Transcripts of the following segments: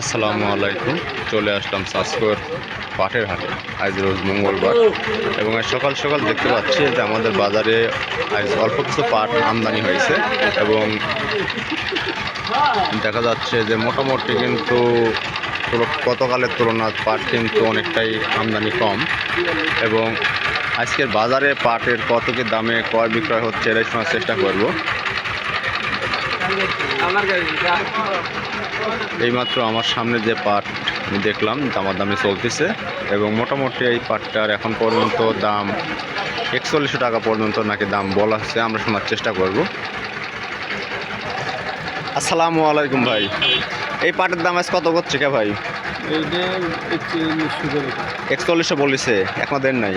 আসসালামু আলাইকুম। চলে আসলাম সাসকোর পাটের হাটে। আজ রোজ মঙ্গলবার। এবং আজ সকাল সকাল দেখতে পাচ্ছি যে আমাদের বাজারে আজ অল্প কিছু পাট আমদানি হয়েছে। এবং দেখা যাচ্ছে যে মোটামুটি কিন্তু গতকালের তুলনায় পাট কিন্তু অনেকটাই আমদানি কম। এবং আজকের বাজারে পাটের কত কি দামে ক্রয় বিক্রয় হচ্ছে এটাই শোনার চেষ্টা করব। এইমাত্র আমার সামনে যে পাট আমি দেখলাম দামার দামে চলতেছে এবং মোটামুটি এই পাটটার এখন পর্যন্ত দাম একচল্লিশশো টাকা পর্যন্ত নাকি দাম বলা হচ্ছে। আমরা শোনার চেষ্টা করব। আসসালামু আলাইকুম ভাই। এই পাটের দাম আজ কত করছে কে ভাই? একচল্লিশশো বলিছে এখনও দেন নাই?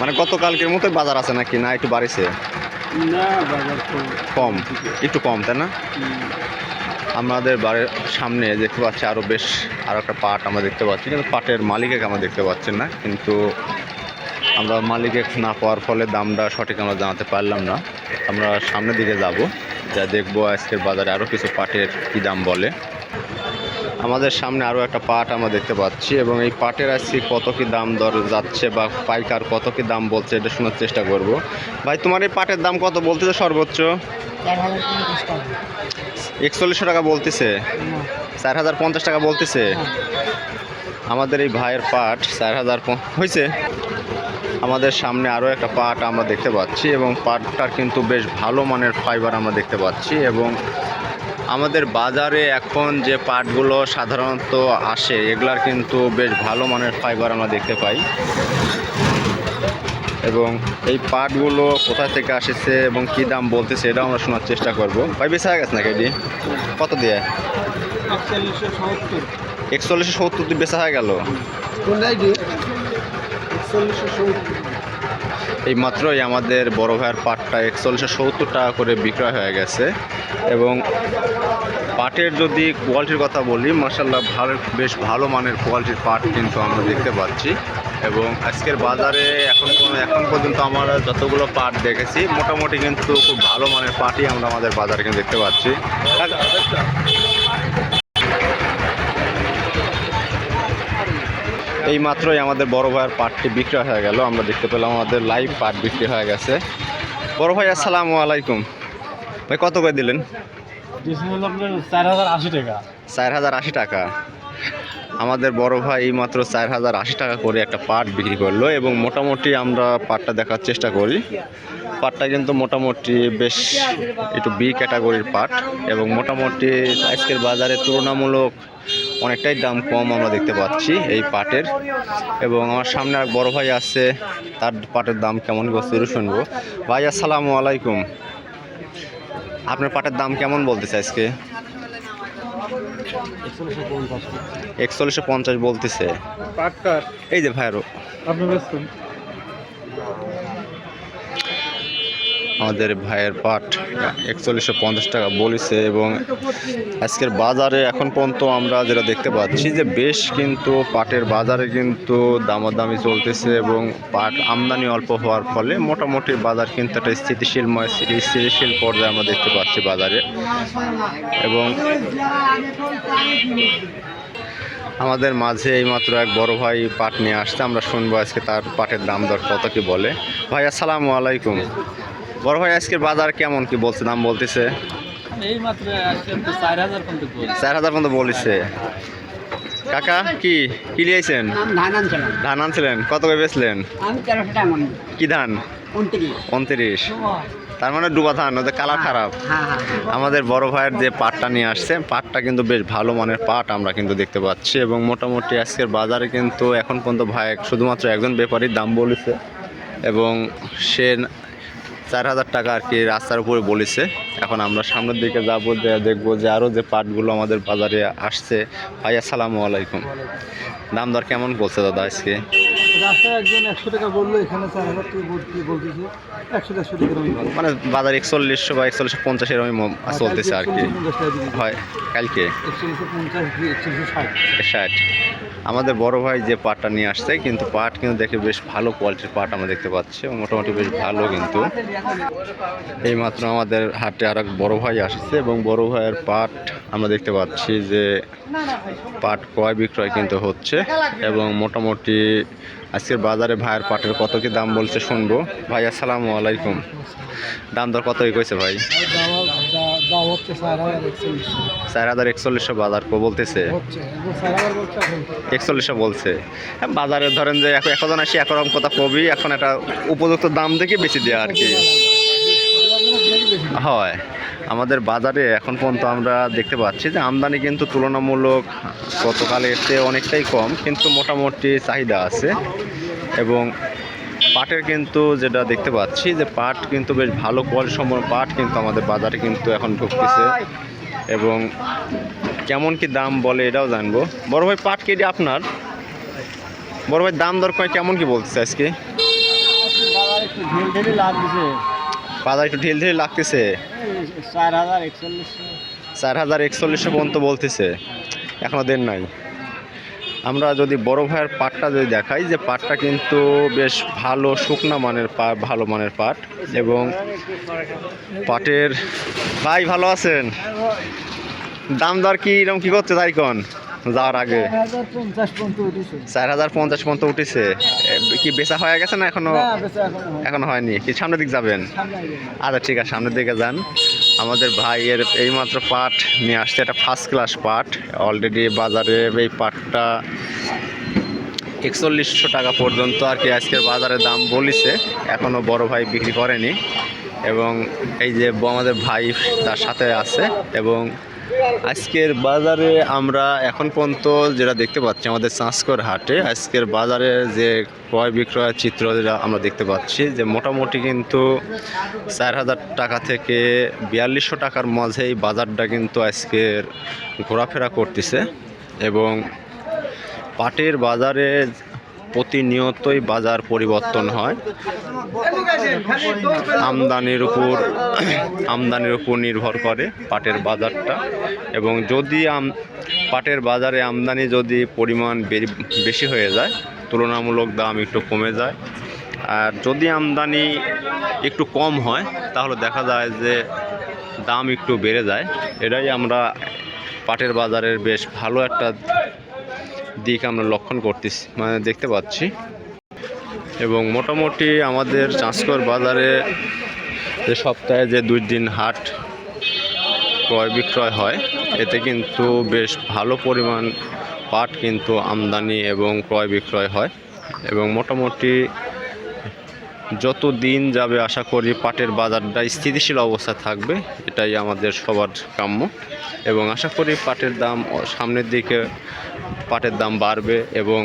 মানে গতকালকের মতোই বাজার আছে নাকি না একটু বাড়িছে? কম একটু কম তাই না? আমাদের বাড়ির সামনে দেখতে পাচ্ছি আরও বেশ আরও একটা পাট আমরা দেখতে পাচ্ছি। কিন্তু পাটের মালিককে আমরা দেখতে পাচ্ছি না। কিন্তু আমরা মালিকে না পাওয়ার ফলে দামটা সঠিক আমরা জানাতে পারলাম না। আমরা সামনের দিকে যাব, যা দেখব আজকের বাজারে আরও কিছু পাটের কী দাম বলে। আমাদের সামনে আরও একটা পাট আমরা দেখতে পাচ্ছি এবং এই পাটের আজকে কত কি দাম দর যাচ্ছে বা পাইকার কত কি দাম বলছে এটা শোনার চেষ্টা করব। ভাই, তোমার এই পাটের দাম কত বলতেছে সর্বোচ্চ? একচল্লিশশো টাকা বলতেছে। চার হাজার পঞ্চাশ টাকা বলতেছে। আমাদের এই ভাইয়ের পাট চার হাজার হয়েছে। আমাদের সামনে আরও একটা পাট আমরা দেখতে পাচ্ছি এবং পাটটার কিন্তু বেশ ভালো মানের ফাইবার আমরা দেখতে পাচ্ছি এবং আমাদের বাজারে এখন যে পাটগুলো সাধারণত আসে, এগুলার কিন্তু বেশ ভালো মানের ফাইবার আমরা দেখতে পাই। এবং এই পাটগুলো কোথা থেকে আসেছে এবং কী দাম বলতেছে এটাও আমরা শোনার চেষ্টা করব। ভাই বেশি গেছে নাকি এটি? কত দিয়ে? একচল্লিশশো সত্তর দিয়ে বেচা হয়ে গেল। এই মাত্রই আমাদের বড় ভাইয়ের পাটটা একচল্লিশশো সত্তর টাকা করে বিক্রয় হয়ে গেছে এবং পাটের যদি কোয়ালিটির কথা বলি মার্শাল্লাহ ভালো, বেশ ভালো মানের কোয়ালিটির পাট কিন্তু আমরা দেখতে পাচ্ছি। এবং আজকের বাজারে এখন কোনো- এখন পর্যন্ত আমরা যতগুলো পাট দেখেছি মোটামুটি কিন্তু খুব ভালো মানের পাটই আমরা আমাদের বাজারে কিন্তু দেখতে পাচ্ছি। এই মাত্রই আমাদের বড় ভাইয়ের পাটটি বিক্রয় হয়ে গেল। আমরা দেখতে পেলাম আমাদের লাইভ পাট বিক্রি হয়ে গেছে। বড় ভাই আসসালামু আলাইকুম। ভাই কত করে দিলেন? চার হাজার আশি টাকা। চার হাজার আশি টাকা। আমাদের বড় ভাই মাত্র চার হাজার আশি টাকা করে একটা পাট বিক্রি করল এবং মোটামুটি আমরা পাটটা দেখার চেষ্টা করি। পাটটা কিন্তু মোটামুটি বেশ একটু বি ক্যাটাগরির পাট এবং মোটামুটি আজকের বাজারে তুলনামূলক অনেকটাই দাম কম আমরা দেখতে পাচ্ছি এই পাটের এবং আমার সামনে আর বড় ভাই আছে, তার পাটের দাম কেমন একটু শুনব। ভাই, আসসালামু আলাইকুম। আপনার পাটের দাম কেমন বলতেছে আজকে? একচল্লিশশো পঞ্চাশ বলতেছে। এই যে ভাইরও আপনি আমাদের ভাইয়ের পাট। একচল্লিশশো পঞ্চাশ টাকা বলেছে এবং আজকের বাজারে এখন পর্যন্ত আমরা যেটা দেখতে পাচ্ছি যে বেশ কিন্তু পাটের বাজারে কিন্তু দামাদামি চলতেছে এবং পাট আমদানি অল্প হওয়ার ফলে মোটামুটি বাজার কিন্তু একটা স্থিতিশীল স্থিতিশীল পর্যায়ে আমরা দেখতে পাচ্ছি বাজারে। এবং আমাদের মাঝে এইমাত্র এক বড় ভাই পাট নিয়ে আসছে, আমরা শুনব আজকে তার পাটের দাম দর কত কি বলে। ভাই, আসসালামু আলাইকুম। বড় ভাই আজকের বাজার কেমন কি বলছে দাম বলতেছে? চার হাজার পর্যন্ত বলছে। কাকা কি? কি লিয়েছেন? ধান আনছিলেন? কত করে বেচলেন? আমি তেরোশো টাকা কি ধান? উনত্রিশ। উনত্রিশ। তার মানে ডুবা ধান ওদের কালার খারাপ। হ্যাঁ হ্যাঁ হ্যাঁ। আমাদের বড় ভাইয়ের যে পাটটা নিয়ে আসছে পাটটা কিন্তু বেশ ভালো মানের পাট আমরা কিন্তু দেখতে পাচ্ছি এবং মোটামুটি আজকের বাজারে কিন্তু এখন পর্যন্ত ভাই শুধুমাত্র একজন ব্যাপারীর দাম বলেছে এবং সে চার হাজার টাকা আর কি রাস্তার উপরে বলেছে। এখন আমরা সামনের দিকে যাব, যে দেখব যে আরও যে পাটগুলো আমাদের বাজারে আসছে। ভাই, আসসালামু আলাইকুম। দাম দর কেমন বলছে দাদা আজকে? রাস্তায় একজন একশো টাকা বলল এখানে চার হাজার টাকা বলতে বলতেছে একশো দেড়শো টাকা মানে বাজার একচল্লিশশো বা একচল্লিশশো পঞ্চাশ এরকম চলতেছে আর কি। হয় কালকে। একচল্লিশশো পঞ্চাশ একচল্লিশশো ষাট। ষাট। আমাদের বড় ভাই যে পাটটা নিয়ে আসছে কিন্তু পাট কিন্তু দেখে বেশ ভালো কোয়ালিটির পাট আমরা দেখতে পাচ্ছি এবং মোটামুটি বেশ ভালো কিন্তু। এইমাত্র আমাদের হাটে আর এক বড় ভাই আসছে এবং বড় ভাইয়ের পাট আমরা দেখতে পাচ্ছি যে পাট ক্রয় বিক্রয় কিন্তু হচ্ছে এবং মোটামুটি আজকের বাজারে ভাইয়ের পাটের কত কি দাম বলছে শুনব। ভাই আসসালামু আলাইকুম। দাম দর কত কইছে ভাই? চার হাজার একচল্লিশশো বাজার কো বলতেছে। একচল্লিশশো বলছে। হ্যাঁ, বাজারে ধরেন যে এখন আসি একরকম কথা কবি এখন একটা উপযুক্ত দাম দেখে বেশি দেওয়া আর কি। হয়। আমাদের বাজারে এখন পর্যন্ত আমরা দেখতে পাচ্ছি যে আমদানি কিন্তু তুলনামূলক গতকালের চেয়ে অনেকটাই কম, কিন্তু মোটামুটি চাহিদা আছে। এবং পাটের কিন্তু যেটা দেখতে পাচ্ছি যে পাট কিন্তু বেশ ভালো কোয়ালিটি পাট কিন্তু আমাদের বাজারে কিন্তু এখন ঢুকতেছে। এবং কেমন কি দাম বলে এটাও জানব। বড় ভাই, পাট কেটে আপনার? বড় ভাই, দাম দর কয় কেমন কি বলতেছে আজকে? বাজার একটু ঢিল ঢিল লাগতেছে। চার হাজার একচল্লিশশো। চার হাজার একচল্লিশশো পর্যন্ত বলতেছে। এখনও দেন নাই। আমরা যদি বড় ভাইয়ের পাটটা যদি দেখাই যে পাটটা কিন্তু বেশ ভালো শুকনা মানের পাট ভালো মানের পাট এবং পাটের ভাই ভালো আছেন? দাম দর কি এরকম কি করছে তাই কন? যাওয়ার আগে? চার হাজার পঞ্চাশ পর্যন্ত উঠেছে। কি বেচা হয়ে গেছে না এখনও? এখন হয় হয়নি। কি সামনের দিক যাবেন? আচ্ছা ঠিক আছে সামনের দিকে যান। আমাদের ভাইয়ের এইমাত্র পাট নিয়ে আসছে একটা ফার্স্ট ক্লাস পাট। অলরেডি বাজারে এই পাটটা একচল্লিশশো টাকা পর্যন্ত আর কি আজকের বাজারে দাম বলিছে। এখনও বড় ভাই বিক্রি করেনি। এবং এই যে আমাদের ভাই তার সাথে আছে এবং আজকের বাজারে আমরা এখন পর্যন্ত যেটা দেখতে পাচ্ছি, আমাদের চাঁচকর হাটে আজকের বাজারে যে ক্রয় বিক্রয়ের চিত্র যেটা আমরা দেখতে পাচ্ছি, যে মোটামুটি কিন্তু চার হাজার টাকা থেকে বিয়াল্লিশশো টাকার মাঝে এই বাজারটা কিন্তু আজকের ঘোরাফেরা করতেছে এবং পাটের বাজারে প্রতিনিয়তই বাজার পরিবর্তন হয়। আমদানির উপর আমদানির উপর নির্ভর করে পাটের বাজারটা। এবং যদি আম, পাটের বাজারে আমদানি যদি পরিমাণ বেশি হয়ে যায়, তুলনামূলক দাম একটু কমে যায়। আর যদি আমদানি একটু কম হয়, তাহলে দেখা যায় যে দাম একটু বেড়ে যায়। এটাই আমরা পাটের বাজারের বেশ ভালো একটা দিক আমরা লক্ষণ করতেছি মানে দেখতে পাচ্ছি। এবং মোটামুটি আমাদের চাঁচকর বাজারে যে সপ্তাহে যে দুই দিন হাট ক্রয় বিক্রয় হয়, এতে কিন্তু বেশ ভালো পরিমাণ পাট কিন্তু আমদানি এবং ক্রয় বিক্রয় হয়। এবং মোটামুটি যত দিন যাবে আশা করি পাটের বাজারটা স্থিতিশীল অবস্থা থাকবে, এটাই আমাদের সবার কাম্য। এবং আশা করি পাটের দাম সামনের দিকে পাটের দাম বাড়বে এবং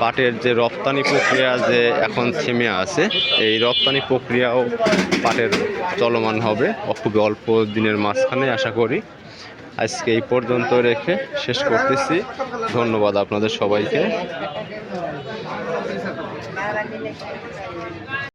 পাটের যে রপ্তানি প্রক্রিয়া যে এখন থেমে আছে, এই রপ্তানি প্রক্রিয়াও পাটের চলমান হবে। খুব অল্প দিনের মাঝখানে আশা করি। আজকে এই পর্যন্ত রেখে শেষ করতেছি। ধন্যবাদ আপনাদের সবাইকে।